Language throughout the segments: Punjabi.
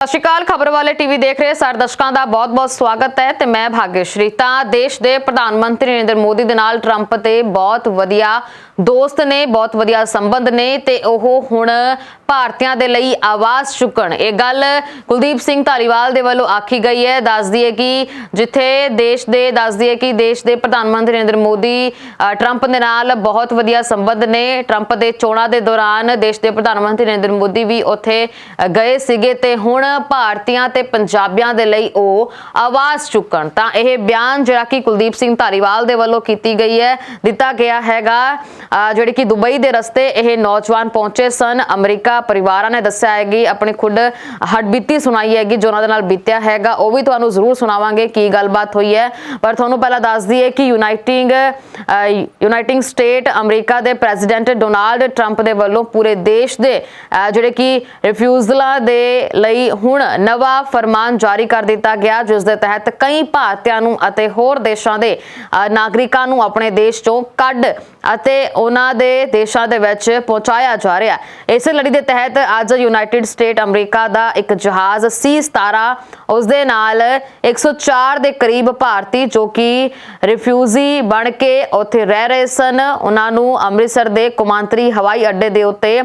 ਸਤਿ ਸ਼੍ਰੀ ਅਕਾਲ, ਖਬਰ ਵਾਲੇ ਟੀਵੀ ਦੇਖ ਰਹੇ ਸਾਰੇ ਦਰਸ਼ਕਾਂ ਦਾ ਬਹੁਤ-ਬਹੁਤ ਸਵਾਗਤ ਹੈ ਤੇ ਮੈਂ ਭਾਗਯਸ਼੍ਰੀ। ਤਾਂ ਦੇਸ਼ ਦੇ ਪ੍ਰਧਾਨ ਮੰਤਰੀ ਨਰਿੰਦਰ ਮੋਦੀ ਦੇ ਨਾਲ ਟਰੰਪ ਤੇ ਬਹੁਤ ਵਧੀਆ ਦੋਸਤ ਨੇ, ਬਹੁਤ ਵਧੀਆ ਸੰਬੰਧ ਨੇ ਤੇ ਉਹ ਹੁਣ ਭਾਰਤੀਆਂ ਦੇ ਲਈ ਆਵਾਜ਼ ਚੁੱਕਣ। ਇਹ ਗੱਲ ਕੁਲਦੀਪ ਸਿੰਘ ਧਾਲੀਵਾਲ ਦੇ ਵੱਲੋਂ ਆਖੀ ਗਈ ਹੈ। ਦੱਸਦੀ ਹੈ ਕਿ ਜਿੱਥੇ ਦੇਸ਼ ਦੇ ਦੱਸਦੀ ਹੈ ਕਿ ਦੇਸ਼ ਦੇ ਪ੍ਰਧਾਨ ਮੰਤਰੀ ਨਰਿੰਦਰ ਮੋਦੀ ਟਰੰਪ ਦੇ ਨਾਲ ਬਹੁਤ ਵਧੀਆ ਸੰਬੰਧ ਨੇ। ਟਰੰਪ ਦੇ ਚੋਣਾਂ ਦੇ ਦੌਰਾਨ ਦੇਸ਼ ਦੇ ਪ੍ਰਧਾਨ ਮੰਤਰੀ ਨਰਿੰਦਰ ਮੋਦੀ ਵੀ ਉੱਥੇ ਗਏ ਸੀਗੇ ਤੇ ਹੁਣ ਭਾਰਤੀਆਂ ਤੇ ਪੰਜਾਬੀਆਂ ਦੇ ਲਈ ਉਹ ਆਵਾਜ਼ ਚੁੱਕਣ। ਤਾਂ ਇਹ ਬਿਆਨ ਜਿਹੜਾ ਕਿ ਕੁਲਦੀਪ ਸਿੰਘ ਧਾਲੀਵਾਲ ਦੇ ਵੱਲੋਂ ਕੀਤੀ ਗਈ ਹੈ, ਦਿੱਤਾ ਗਿਆ ਹੈਗਾ। ਜਿਹੜੇ ਕਿ ਦੁਬਈ ਦੇ ਰਸਤੇ ਇਹ ਨੌਜਵਾਨ ਪਹੁੰਚੇ ਸਨ। ਅਮਰੀਕਾ ਪਰਿਵਾਰਾਂ ਨੇ ਦੱਸਿਆ ਹੈ ਕਿ ਆਪਣੀ ਖੁਦ ਹੱਡਬੀਤੀ ਸੁਣਾਈ ਹੈਗੀ ਜੋ ਉਹਨਾਂ ਦੇ ਨਾਲ ਬੀਤਿਆ ਹੈਗਾ, ਉਹ ਵੀ ਤੁਹਾਨੂੰ ਜ਼ਰੂਰ ਸੁਣਾਵਾਂਗੇ ਕੀ ਗੱਲਬਾਤ ਹੋਈ ਹੈ। ਪਰ ਤੁਹਾਨੂੰ ਪਹਿਲਾਂ ਦੱਸ ਦਈਏ ਕਿ ਯੂਨਾਈਟਿੰਗ ਯੂਨਾਈਟਿੰਗ ਸਟੇਟ ਅਮਰੀਕਾ ਦੇ ਪ੍ਰੈਜ਼ੀਡੈਂਟ ਡੋਨਾਲਡ ਟਰੰਪ ਦੇ ਵੱਲੋਂ ਪੂਰੇ ਦੇਸ਼ ਦੇ ਜਿਹੜੇ ਕਿ ਰਿਫਿਊਜ਼ਲਾਂ ਦੇ ਲਈ ਹੁਣ ਨਵਾਂ ਫਰਮਾਨ ਜਾਰੀ ਕਰ ਦਿੱਤਾ ਗਿਆ, ਜਿਸ ਦੇ ਤਹਿਤ ਕਈ ਭਾਰਤੀਆਂ ਨੂੰ ਅਤੇ ਹੋਰ ਦੇਸ਼ਾਂ ਦੇ ਨਾਗਰਿਕਾਂ ਨੂੰ ਆਪਣੇ ਦੇਸ਼ ਚੋਂ ਕੱਢ ਅਤੇ ਉਹਨਾਂ ਦੇ ਦੇਸ਼ਾਂ ਦੇ ਵਿੱਚ ਪਹੁੰਚਾਇਆ ਜਾ ਰਿਹਾ ਹੈ। ਇਸੇ ਲੜੀ ਦੇ ਤਹਿਤ ਅੱਜ ਯੂਨਾਈਟਿਡ ਸਟੇਟ ਅਮਰੀਕਾ ਦਾ ਇੱਕ ਜਹਾਜ਼ C17 ਉਸ ਦੇ ਨਾਲ 104 ਦੇ ਕਰੀਬ ਭਾਰਤੀ ਜੋ ਕਿ ਰਿਫਿਊਜੀ ਬਣ ਕੇ ਉੱਥੇ ਰਹਿ ਰਹੇ ਸਨ। ਉਹਨਾਂ ਨੂੰ ਅੰਮ੍ਰਿਤਸਰ ਦੇ ਕੁਮਾਂਤਰੀ ਹਵਾਈ ਅੱਡੇ ਦੇ ਉੱਤੇ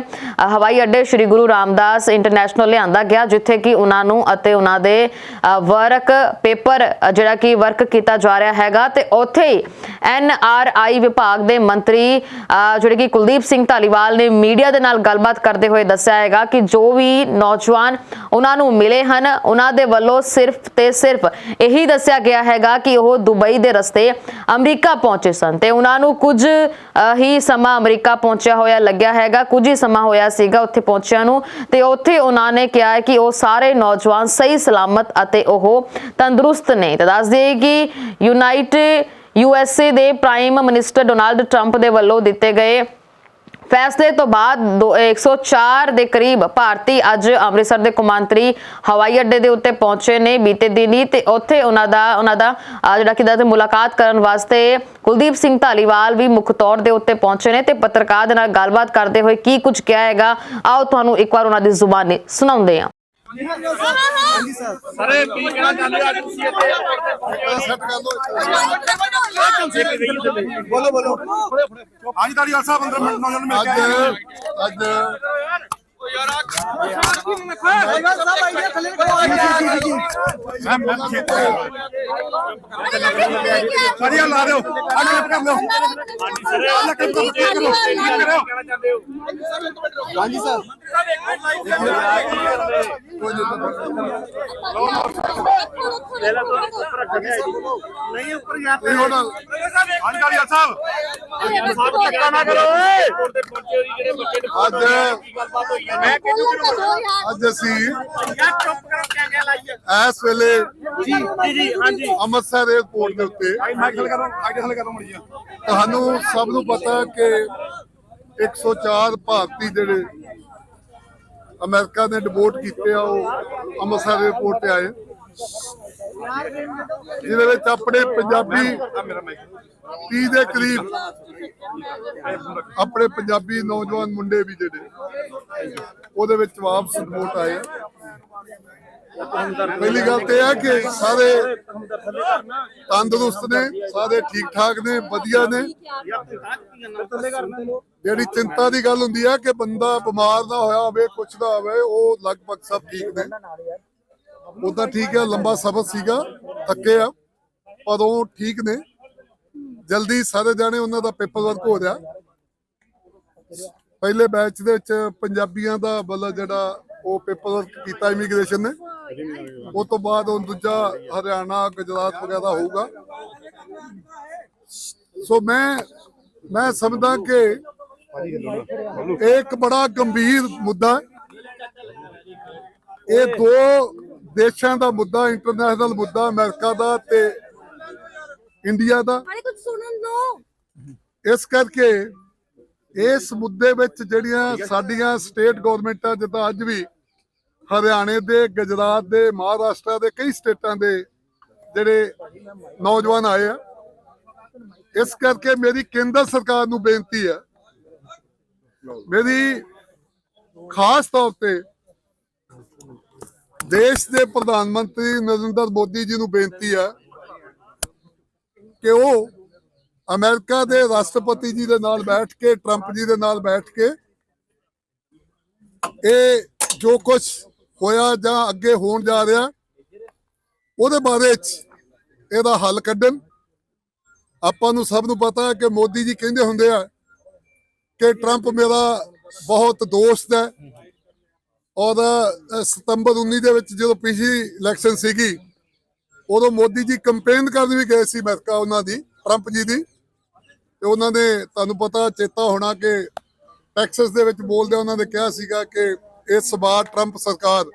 ਹਵਾਈ ਅੱਡੇ ਸ੍ਰੀ ਗੁਰੂ ਰਾਮਦਾਸ ਇੰਟਰਨੈਸ਼ਨਲ ਲਿਆਂਦਾ ਗਿਆ, ਜਿੱਥੇ ਕਿ ਉਹਨਾਂ ਨੂੰ ਅਤੇ ਉਹਨਾਂ ਦੇ ਵਰਕ ਪੇਪਰ ਜਿਹੜਾ ਕਿ ਵਰਕ ਕੀਤਾ ਜਾ ਰਿਹਾ ਹੈਗਾ। ਤੇ ਉੱਥੇ ਹੀ ਐਨ ਆਰ ਆਈ ਵਿਭਾਗ ਦੇ ਮੰਤਰੀ ਮੰਤਰੀ ਜਿਹੜੇ ਕਿ ਕੁਲਦੀਪ ਸਿੰਘ ਧਾਲੀਵਾਲ ਨੇ ਮੀਡੀਆ ਦੇ ਨਾਲ ਗੱਲਬਾਤ ਕਰਦੇ ਹੋਏ ਦੱਸਿਆ ਹੈਗਾ ਕਿ ਜੋ ਵੀ ਨੌਜਵਾਨ ਉਹਨਾਂ ਨੂੰ ਮਿਲੇ ਹਨ, ਉਹਨਾਂ ਦੇ ਵੱਲੋਂ ਸਿਰਫ ਤੇ ਸਿਰਫ ਇਹੀ ਦੱਸਿਆ ਗਿਆ ਹੈਗਾ ਕਿ ਉਹ ਦੁਬਈ ਦੇ ਰਸਤੇ ਅਮਰੀਕਾ ਪਹੁੰਚੇ ਸਨ ਤੇ ਉਹਨਾਂ ਨੂੰ ਕੁਝ ਹੀ ਸਮਾਂ ਅਮਰੀਕਾ ਪਹੁੰਚਿਆ ਹੋਇਆ ਲੱਗਿਆ ਹੈਗਾ, ਕੁਝ ਹੀ ਸਮਾਂ ਹੋਇਆ ਸੀਗਾ ਉੱਥੇ ਪਹੁੰਚਿਆਂ ਨੂੰ ਤੇ ਉੱਥੇ ਉਹਨਾਂ ਨੇ ਕਿਹਾ ਹੈ ਕਿ ਉਹ ਸਾਰੇ ਨੌਜਵਾਨ ਸਹੀ ਸਲਾਮਤ ਅਤੇ ਉਹ ਤੰਦਰੁਸਤ ਨੇ। ਤਾਂ ਦੱਸ ਦਈਏ ਕਿ ਯੂਨਾਈਟਿਡ ਯੂਐਸਏ ਦੇ ਪ੍ਰਾਈਮ ਮਿਨਿਸਟਰ ਡੋਨਾਲਡ ਟਰੰਪ ਦੇ ਵੱਲੋਂ ਦਿੱਤੇ ਗਏ ਫੈਸਲੇ ਤੋਂ ਬਾਅਦ ਦੋ- 104 ਦੇ ਕਰੀਬ ਭਾਰਤੀ ਅੱਜ ਅੰਮ੍ਰਿਤਸਰ ਦੇ ਕੁਮਾਂਤਰੀ ਹਵਾਈ ਅੱਡੇ ਦੇ ਉੱਤੇ ਪਹੁੰਚੇ ਨੇ ਬੀਤੇ ਦਿਨੀ ਤੇ ਉੱਥੇ ਉਹਨਾਂ ਦਾ ਉਹਨਾਂ ਦਾ, ਅਹ ਜਿਹੜਾ ਕਿ ਦਾ ਮੁਲਾਕਾਤ ਕਰਨ ਵਾਸਤੇ ਕੁਲਦੀਪ ਸਿੰਘ ਧਾਲੀਵਾਲ ਵੀ ਮੁੱਖ ਤੌਰ ਦੇ ਉੱਤੇ ਪਹੁੰਚੇ ਨੇ ਤੇ ਪੱਤਰਕਾਰ ਦੇ ਨਾਲ ਗੱਲਬਾਤ ਕਰਦੇ ਹੋਏ ਕੀ ਕੁਝ ਕਿਹਾ ਹੈਗਾ, ਆਓ ਤੁਹਾਨੂੰ ਇੱਕ ਵਾਰ ਉਹਨਾਂ ਦੀ ਜ਼ੁਬਾਨੀ ਸੁਣਾਉਂਦੇ ਹਾਂ। ਸਾਰੇ ਕੀ ਕਹਿਣਾ ਚਾਹੁੰਦੇ ਆ ਤੁਸੀਂ ਇੱਥੇ ਬੋਲੋ ਬੋਲੋ ਹਾਂਜੀ ਤੁਹਾਡੀ ਗੱਲ ਸਾਹਿਬ ਅੰਦਰ ਨੌਜਵਾਨ ਮਿਲ ਅੱਜ ਕੇ। ਅੱਜ ਮੈਂ ਮੈਂ ਸਾਰੀ ਲਾ ਦਿਓ। ਅੱਜ ਕਲਿੱਪ ਕਰ ਦਿਓ। ਹਾਂਜੀ ਸਰ ਅੱਜ ਕਲਿੱਪ ਕਰ। ਦਿਓ ਹਾਂਜੀ ਸਰ। ਨਹੀਂ ਉੱਪਰ ਯਾਰ ਇਹ ਹੁਣ ਹਾਂਜੀ ਸਾਹਿਬ। ਸਾਹਿਬ ਧੱਕਾ ਨਾ ਕਰੋ ਤੇ ਅੱਜ ਕੀ ਗੱਲਬਾਤ ਹੋਈ ਹੈ ਮੈਂ ਕਿਹਨੂੰ ਅੱਜ ਅਸੀਂ ਯਾਰ ਚੁੱਪ ਕਰੋ ਕਿਆ ਕਿਆ ਲਾਈਏ? ਇਸ ਵੇਲੇ ਜੀ ਜੀ ਜੀ ਹਾਂਜੀ। ਅੰਮ੍ਰਿਤਸਰ 에ਅਰਪੋਰਟ ਦੇ ਉੱਤੇ ਭਾਈ ਮਾਈਕ ਹਲ ਕਰੋ ਮਾਈਕ ਹਲ ਕਰੋ ਮੜੀਆ ਤੁਹਾਨੂੰ ਸਭ ਨੂੰ ਪਤਾ ਕਿ 104 ਭਾਰਤੀ ਜਿਹੜੇ ਅਮਰੀਕਾ ਨੇ ਡਿਪੋਰਟ ਕੀਤੇ ਆ ਉਹ ਅੰਮ੍ਰਿਤਸਰ 에ਅਰਪੋਰਟ ਤੇ ਆਏ। ਜਿਹਦੇ ਵਿੱਚ ਆਪਣੇ ਪੰਜਾਬੀ ਮੇਰਾ ਮਾਈਕ 30 ਦੇ ਕਰੀਬ ਆਪਣੇ ਪੰਜਾਬੀ ਨੌਜਵਾਨ ਮੁੰਡੇ ਵੀ ਜਿਹੜੇ ਉਹਦੇ ਵਿੱਚ ਵਾਪਸ ਰਿਪੋਰਟ ਆਏ। ਪਹਿਲੀ ਗੱਲ ਤੇ ਇਹ ਕਿ ਸਾਰੇ ਤੰਦਰੁਸਤ ਨੇ, ਸਾਰੇ ਠੀਕ ਠਾਕ ਨੇ, ਵਧੀਆ ਨੇ। ਜਿਹੜੀ ਚਿੰਤਾ ਦੀ ਗੱਲ ਹੁੰਦੀ ਹੈ ਕਿ ਬੰਦਾ ਬਿਮਾਰ ਨਾ ਹੋਇਆ ਹੋਵੇ, ਕੁਛ ਨਾ ਹੋਵੇ, ਉਹ ਲਗਭਗ ਸਭ ਠੀਕ ਨੇ। ਉਦਾਂ ਠੀਕ ਆ, ਲੰਬਾ ਸਫ਼ਰ ਸੀਗਾ, ਥੱਕੇ ਆ, ਪਰ ਉਹ ਠੀਕ ਨੇ। ਜਲਦੀ ਸਾਰੇ ਜਾਣੇ ਉਹਨਾਂ ਦਾ ਪੇਪਰ ਵਰਕ ਹੋ ਰਿਹਾ। ਪਹਿਲੇ ਬੈਚ ਦੇ ਵਿੱਚ ਪੰਜਾਬੀਆਂ ਦਾ ਮਤਲਬ ਜਿਹੜਾ ਉਹ ਪੇਪਰ ਵਰਕ ਕੀਤਾ ਇਮੀਗ੍ਰੇਸ਼ਨ ਨੇ। ਉਸ ਤੋਂ ਬਾਅਦ ਹੁਣ ਦੂਜਾ ਹਰਿਆਣਾ ਗੁਜਰਾਤ ਵਗੈਰਾ ਹੋਊਗਾ। ਸੋ ਮੈਂ ਮੈਂ ਸਮਝਦਾ ਕਿ ਇਹ ਇੱਕ ਬੜਾ ਗੰਭੀਰ ਮੁੱਦਾ ਇਹ ਦੋ ਦੇਸ਼ਾਂ ਦਾ ਮੁੱਦਾ ਇੰਟਰਨੈਸ਼ਨਲ ਮੁੱਦਾ ਅਮਰੀਕਾ ਦਾ ਤੇ ਇੰਡੀਆ ਦਾ। ਅਰੇ ਕੁਝ ਸੁਣਨ ਦੋ। ਇਸ ਕਰਕੇ ਇਸ ਮੁੱਦੇ ਵਿੱਚ ਜਿਹੜੀਆਂ ਸਾਡੀਆਂ ਸਟੇਟ ਗਵਰਨਮੈਂਟਾਂ ਜਿੱਦਾਂ ਅੱਜ ਵੀ ਹਰਿਆਣੇ ਦੇ ਗੁਜਰਾਤ ਦੇ ਮਹਾਰਾਸ਼ਟਰ ਦੇ ਕਈ ਸਟੇਟਾਂ ਦੇ ਜਿਹੜੇ ਨੌਜਵਾਨ ਆਏ ਆ ਇਸ ਕਰਕੇ ਮੇਰੀ ਕੇਂਦਰ ਸਰਕਾਰ ਨੂੰ ਬੇਨਤੀ ਹੈ ਮੇਰੀ ਖਾਸ ਤੌਰ ਤੇ ਦੇਸ਼ ਦੇ ਪ੍ਰਧਾਨ ਮੰਤਰੀ ਨਰਿੰਦਰ ਮੋਦੀ ਜੀ ਨੂੰ ਬੇਨਤੀ ਹੈ ਕਿ ਉਹ ਅਮਰੀਕਾ ਦੇ ਰਾਸ਼ਟਰਪਤੀ ਜੀ ਦੇ ਨਾਲ ਬੈਠ ਕੇ, ਟਰੰਪ ਜੀ ਦੇ ਨਾਲ ਬੈਠ ਕੇ ਇਹ ਜੋ ਕੁਝ ਹੋਇਆ ਜਾਂ ਅੱਗੇ ਹੋਣ ਜਾ ਰਿਹਾ, ਉਹਦੇ ਬਾਰੇ ਇਹਦਾ ਹੱਲ ਕੱਢਣ। ਆਪਾਂ ਨੂੰ ਸਭ ਨੂੰ ਪਤਾ ਹੈ ਕਿ ਮੋਦੀ ਜੀ ਕਹਿੰਦੇ ਹੁੰਦੇ ਆ ਕਿ ਟਰੰਪ ਮੇਰਾ ਬਹੁਤ ਦੋਸਤ ਹੈ ਔਰ ਸਤੰਬਰ 19 ਦੇ ਵਿੱਚ ਜਦੋਂ ਪਿਛਲੀ ਇਲੈਕਸ਼ਨ ਸੀਗੀ, ਉਦੋਂ ਮੋਦੀ ਜੀ ਕੰਪੇਨ ਕਰਨ ਵੀ ਗਏ ਸੀ ਅਮਰੀਕਾ ਉਹਨਾਂ ਦੀ, ਟਰੰਪ ਜੀ ਦੀ। ਤੇ ਉਹਨਾਂ ਨੇ ਤੁਹਾਨੂੰ ਪਤਾ ਚੇਤਾ ਹੋਣਾ ਕਿ ਟੈਕਸਸ ਦੇ ਵਿੱਚ ਬੋਲਦੇ ਉਹਨਾਂ ਨੇ ਕਿਹਾ ਸੀਗਾ ਕਿ ਇਸ ਵਾਰ ਟਰੰਪ ਸਰਕਾਰ।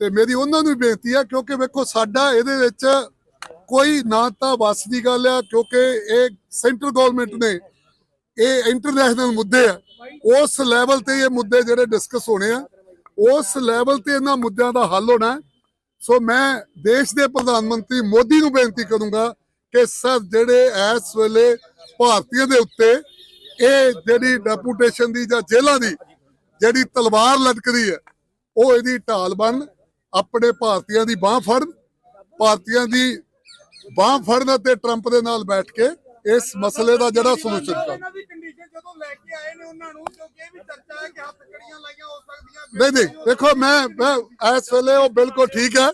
ਤੇ ਮੇਰੀ ਉਹਨਾਂ ਨੂੰ ਬੇਨਤੀ ਹੈ ਕਿਉਂਕਿ ਵੇਖੋ ਸਾਡਾ ਇਹਦੇ ਵਿੱਚ ਕੋਈ ਨਾ ਤਾਂ ਵਸ ਦੀ ਗੱਲ ਆ, ਕਿਉਂਕਿ ਇਹ ਸੈਂਟਰ ਗਵਰਨਮੈਂਟ ਨੇ, ਇਹ ਇੰਟਰਨੈਸ਼ਨਲ ਮੁੱਦੇ ਆ। ਉਸ ਲੈਵਲ ਤੇ ਇਹ ਮੁੱਦੇ ਜਿਹੜੇ ਡਿਸਕਸ ਹੋਣੇ ਆ, ਉਸ ਲੈਵਲ ਤੇ ਇਹਨਾਂ ਮੁੱਦਿਆਂ ਦਾ ਹੱਲ ਹੋਣਾ। ਸੋ ਮੈਂ ਦੇਸ਼ ਦੇ ਪ੍ਰਧਾਨ ਮੰਤਰੀ ਮੋਦੀ ਨੂੰ ਬੇਨਤੀ ਕਰੂੰਗਾ ਕਿ ਸਰ, ਜਿਹੜੇ ਇਸ ਵੇਲੇ ਭਾਰਤੀਆਂ ਦੇ ਉੱਤੇ ਇਹ ਜਿਹੜੀ ਡੈਪੂਟੇਸ਼ਨ ਦੀ ਜਾਂ ਜੇਲ੍ਹਾਂ ਦੀ ਜਿਹੜੀ ਤਲਵਾਰ ਲਟਕਦੀ ਹੈ ਉਹ ਇਹਦੀ ਢਾਲ ਬਣ ਆਪਣੇ ਭਾਰਤੀਆਂ ਦੀ ਬਾਹ ਫੜਨ ਭਾਰਤੀਆਂ ਦੀ ਬਾਹ ਫੜਨ ਅਤੇ ਟਰੰਪ ਦੇ ਨਾਲ ਬੈਠ ਕੇ ਇਸ ਮਸਲੇ ਦਾ ਜਿਹੜਾ ਸੋਲੂਸ਼ਨ ਕਰਨ ਇਹਨਾਂ ਦੀ ਕੰਡੀਸ਼ਨ ਜਦੋਂ ਲੈ ਕੇ ਆਏ ਨੇ ਉਹਨਾਂ ਨੂੰ ਕਿਉਂਕਿ ਇਹ ਵੀ ਚਰਚਾ ਹੈ ਕਿ ਹੱਥ ਕੜੀਆਂ ਲਾਈਆਂ ਹੋ ਸਕਦੀਆਂ ਨਹੀਂ ਨਹੀਂ ਦੇਖੋ ਮੈਂ ਇਸ ਵੇਲੇ ਉਹ ਬਿਲਕੁਲ ਠੀਕ ਹੈ।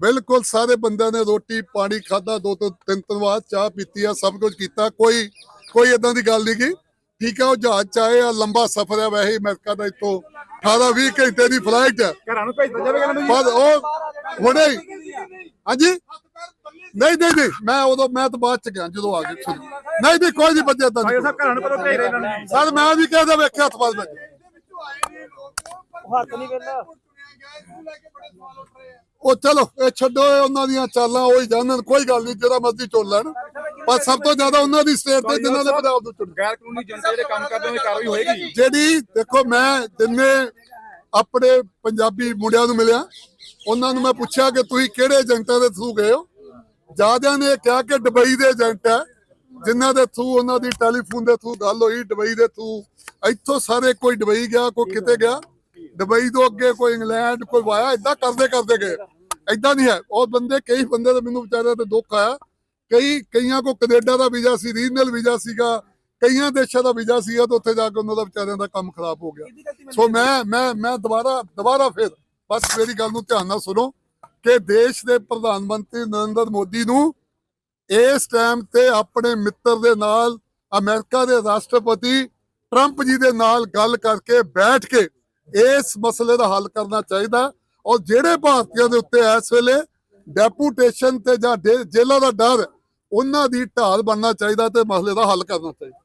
ਬਿਲਕੁਲ ਸਾਰੇ ਬੰਦਿਆਂ ਨੇ ਰੋਟੀ ਪਾਣੀ ਖਾਦਾ ਦੋ ਤੋਂ ਤਿੰਨ ਤਿੰਨ ਵਾਰ ਚਾਹ ਪੀਤੀ ਆ ਸਭ ਕੁਝ ਕੀਤਾ। ਕੋਈ ਕੋਈ ਇਦਾਂ ਦੀ ਗੱਲ ਨਹੀਂ ਕੀ ਠੀਕ ਹੈ ਉਹ ਜਹਾਜ਼ ਚ ਆਏ ਆ ਲੰਬਾ ਸਫ਼ਰ ਹੈ ਵੈਸੇ ਅਮਰੀਕਾ ਦਾ ਇੱਥੋਂ 18 20 ਘੰਟੇ ਦੀ ਫਲਾਈਟ ਹੈ ਘਰਾਂ ਨੂੰ ਭੇਜ ਜਾਵੇਗਾ ਨਾ ਪਰ ਉਹ ਹੁਣੇ ਹੀ। ਹਾਂਜੀ? ਨਹੀਂ ਨਹੀਂ ਨਹੀਂ ਮੈਂ ਉਦੋਂ ਮੈਂ ਤਾਂ ਬਾਅਦ ਚ ਗਿਆ ਜਦੋਂ ਆ ਗਏ ਨਹੀਂ ਨਹੀਂ ਕੋਈ ਨਹੀਂ ਬੱਜਿਆ ਤਾਂ ਸਾਹਿਬ ਘਰਾਂ ਨੂੰ ਭੇਜ ਰਹੇ ਇਹਨਾਂ ਨੂੰ? ਸਰ ਮੈਂ ਵੀ ਕਹਿੰਦਾ ਵੇਖਿਆ ਹੱਥ ਬਾਦ ਵਿੱਚ ਹੱਥ ਨਹੀਂ ਵੇਲਾ ਉਹ ਚਲੋ ਇਹ ਛੱਡੋ ਇਹ ਉਹਨਾਂ ਦੀਆਂ ਚਾਲਾਂ ਉਹ ਹੀ ਜਾਣਨ ਕੋਈ ਗੱਲ ਨਹੀਂ ਜਿਹੜਾ ਮਰਜ਼ੀ ਚੁਣ ਲੈਣ। ਪਰ ਸਭ ਤੋਂ ਜ਼ਿਆਦਾ ਉਹਨਾਂ ਦੀ ਸਟੇਟ ਤੇ ਜਿਨ੍ਹਾਂ ਦੇ ਪੰਜਾਬ ਤੋਂ ਚੁਣ। ਗੈਰ ਕਾਨੂੰਨੀ ਜਨਤਾ ਜਿਹੜੇ ਕੰਮ ਕਰਦੇ ਉਹਨਾਂ ਕਾਰਵਾਈ ਹੋਏਗੀ? ਜਿਹੜੀ ਦੇਖੋ ਮੈਂ ਜਿੰਨੇ ਆਪਣੇ ਪੰਜਾਬੀ ਮੁੰਡਿਆਂ ਨੂੰ ਮਿਲਿਆ ਉਹਨਾਂ ਨੂੰ ਮੈਂ ਪੁੱਛਿਆ ਕਿ ਤੁਸੀਂ ਕਿਹੜੇ ਏਜੰਟਾਂ ਦੇ ਥਰੂ ਗਏ ਹੋ? ਜਿਆਦਿਆਂ ਨੇ ਕਿਹਾ ਕਿ ਦੁਬਈ ਦੇ ਏਜੰਟ ਹੈ ਜਿਨ੍ਹਾਂ ਦੇ ਥਰੂ ਉਹਨਾਂ ਦੀ ਟੈਲੀਫੋਨ ਦੇ ਥਰੂ ਗੱਲ ਹੋਈ ਦੁਬਈ ਦੇ ਥਰੂ ਇੱਥੋਂ ਸਾਰੇ ਕੋਈ ਦੁਬਈ ਗਿਆ ਕੋਈ ਕਿਤੇ ਗਿਆ। ਦੁਬਈ ਤੋਂ ਅੱਗੇ ਕੋਈ ਇੰਗਲੈਂਡ ਕੋਈ ਵਾਇਆ ਇਦਾਂ ਕਰਦੇ ਕਰਦੇ ਗਏ। ਇਦਾਂ ਨਹੀਂ ਹੈ। ਉਹ ਬੰਦੇ ਕਈ ਬੰਦੇ ਦੇ ਮੈਨੂੰ ਵਿਚਾਰਿਆਂ ਤੇ ਦੁੱਖ ਆਇਆ। ਕਈ ਕਈਆਂ ਕੋ ਕੈਨੇਡਾ ਦਾ ਵੀਜ਼ਾ ਸੀ ਰੀਜਨਲ ਵੀਜ਼ਾ ਸੀਗਾ। ਕਈਆਂ ਦੇਸ਼ਾਂ ਦਾ ਵੀਜ਼ਾ ਸੀਗਾ ਤੇ ਉੱਥੇ ਜਾ ਕੇ ਉਹਨਾਂ ਦਾ ਵਿਚਾਰਿਆਂ ਦਾ ਕੰਮ ਖਰਾਬ ਹੋ ਗਿਆ। ਸੋ ਮੈਂ ਮੈਂ ਮੈਂ ਦੁਬਾਰਾ ਦੁਬਾਰਾ ਫਿਰ ਬਸ ਮੇਰੀ ਗੱਲ ਨੂੰ ਧਿਆਨ ਨਾਲ ਸੁਣੋ ਕਿ ਦੇਸ਼ ਦੇ ਪ੍ਰਧਾਨ ਮੰਤਰੀ ਨਰਿੰਦਰ ਮੋਦੀ ਨੂੰ ਇਸ ਟਾਈਮ ਤੇ ਆਪਣੇ ਮਿੱਤਰ ਦੇ ਨਾਲ ਅਮਰੀਕਾ ਦੇ ਰਾਸ਼ਟਰਪਤੀ ਟਰੰਪ ਜੀ ਦੇ ਨਾਲ ਗੱਲ ਕਰਕੇ ਬੈਠ ਕੇ ਇਸ ਮਸਲੇ ਦਾ ਹੱਲ ਕਰਨਾ ਚਾਹੀਦਾ। ਔਰ ਜਿਹੜੇ ਭਾਰਤੀਆਂ ਦੇ ਉੱਤੇ ਇਸ ਵੇਲੇ ਡੈਪੂਟੇਸ਼ਨ ਤੇ ਜਾਂ ਜੇਲ੍ਹਾਂ ਦਾ ਡਰ, ਉਹਨਾਂ ਦੀ ਢਾਲ ਬਣਨਾ ਚਾਹੀਦਾ ਤੇ ਮਸਲੇ ਦਾ ਹੱਲ ਕਰਨਾ ਚਾਹੀਦਾ।